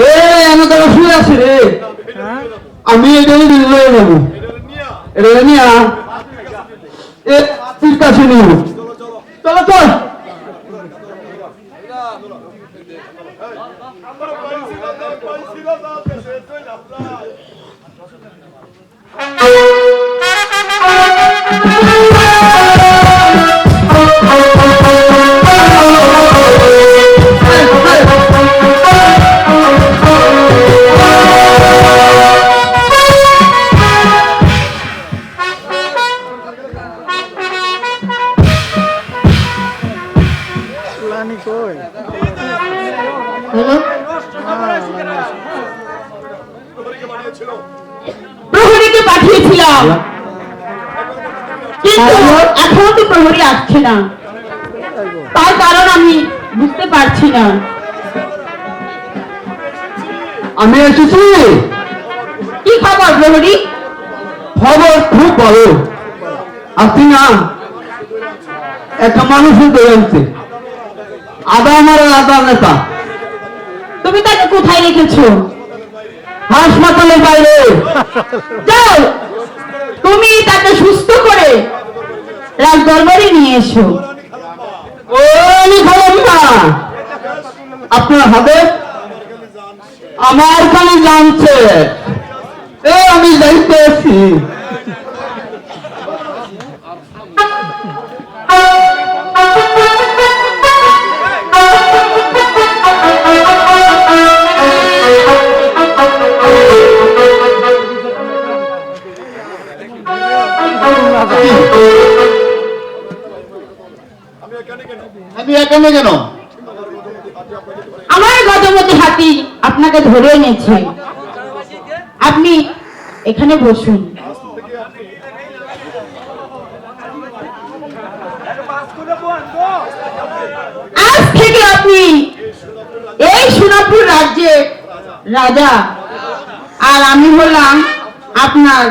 এ আমি তো শুয়ে আছি রে। আমি এটা লয়ে যাব। এটা নিয়ে এ তুই কাছে নিয়ে চলো, চল। লানি প্রহরীকে পাঠিয়েছিলাম কিন্তু এখনও তো প্রহরী আসছে না। তার কারণ আমি বুঝতে পারছি না। আমি এসেছি। কি খবর প্রহরী? খবর খুব ভালো। আপনি না একটা মানুষের ধরে আনছে। আদা আমার আদা নেতা। তুমি তাকে কোথায় রেখেছো? হাসপাতালের বাইরে। যাও, তুমি তাকে সুস্থ করে রাজ দরবারে নিয়ে এসো। আপনার হবে আমার খালি জানছে। আমি যাইতে আমার গজমতি হাতি আপনাকে ধরে আপনি এখানে বসুন। আজ থেকে আপনি এই সোনাপুর রাজ্যের রাজা। আর আমি হলাম আপনার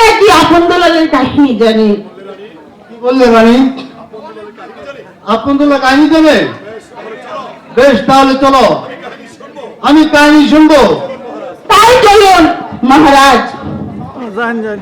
নাকি আপন দোলালের কাহিনী জানে? কি বললে রানী? কাহিনী জানে? বেশ তাহলে চলো। আমি কাহিনী শুনব। তাই চলুন মহারাজ। যান যান